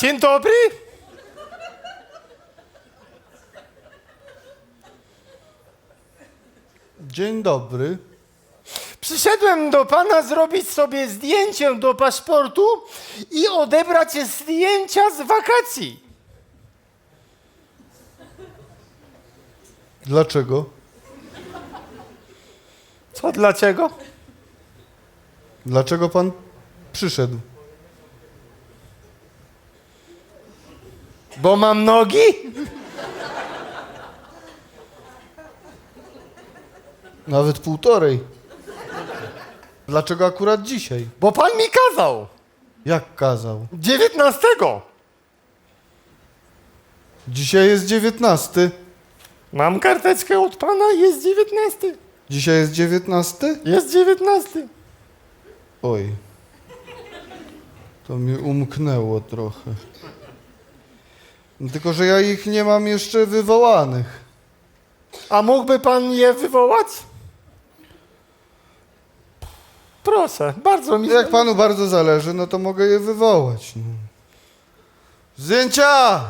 Dzień dobry. Dzień dobry. Przyszedłem do pana zrobić sobie zdjęcie do paszportu i odebrać zdjęcia z wakacji. Dlaczego? Co dlaczego? Dlaczego pan przyszedł? Bo mam nogi? Nawet półtorej. Dlaczego akurat dzisiaj? Bo pan mi kazał. Jak kazał? Dziewiętnastego. Dzisiaj jest dziewiętnasty. Mam karteczkę od pana, jest dziewiętnasty. Dzisiaj jest dziewiętnasty? Jest dziewiętnasty. Oj. To mi umknęło trochę. No Tylko, że ja ich nie mam jeszcze wywołanych. A mógłby pan je wywołać? Proszę, bardzo mi... Jak panu bardzo zależy, no to mogę je wywołać. No. Zdjęcia!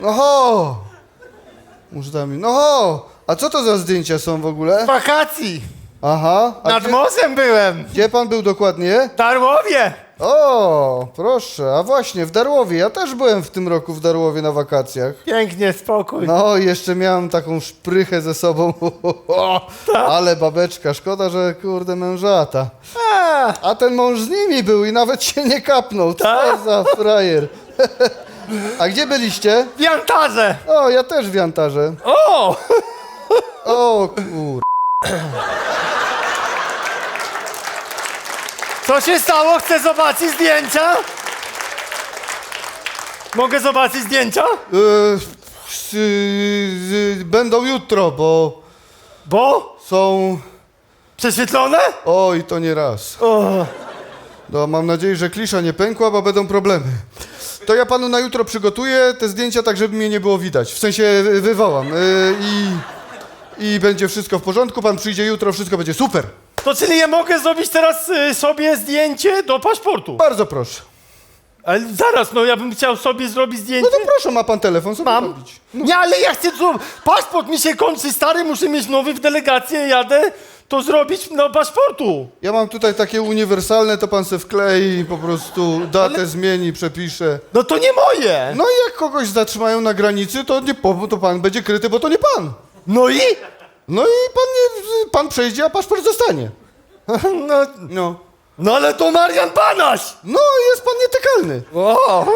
No ho! Użdami. No ho! A co to za zdjęcia są w ogóle? Wakacji. Aha. A Nad gdzie, morzem byłem. gdzie pan był dokładnie? W Darłowie. O, proszę. A właśnie, w Darłowie. Ja też byłem w tym roku w Darłowie na wakacjach. Pięknie, spokój. No, jeszcze miałem taką szprychę ze sobą. Ale babeczka, szkoda, że kurde mężata. A, A ten mąż z nimi był i nawet się nie kapnął. Co Tak? za frajer. A gdzie byliście? w Jantarze. O, ja też w Jantarze. O! O, kur... Co się stało? Chcę zobaczyć zdjęcia? Mogę zobaczyć zdjęcia? Yy, s- y, będą jutro, bo Bo? są... Prześwietlone? Oj, to nie raz. O, No, mam nadzieję, że klisza nie pękła, bo będą problemy. To ja panu na jutro przygotuję te zdjęcia tak, żeby mnie nie było widać. W sensie y, wywołam. Yy, I, I będzie wszystko w porządku. Pan przyjdzie jutro, wszystko będzie super. to czyli ja mogę zrobić teraz y, sobie zdjęcie do paszportu? Bardzo proszę. Ale zaraz, no ja bym chciał sobie zrobić No zdjęcie. to proszę, ma pan telefon, co Mam. robić? Nie, ale ja chcę. Paszport mi się kończy, stary, muszę mieć nowy w delegację, jadę to zrobić do paszportu. Ja mam tutaj takie uniwersalne, to pan se wklei, po prostu datę zmieni, przepisze. No to nie moje. No i jak kogoś zatrzymają na granicy, to, nie, po- to pan będzie kryty, bo to nie pan. No i? No i pan, nie, pan przejdzie, a paszport zostanie. No, No. no ale to Marian Banaś. No, jest pan nietykalny. O,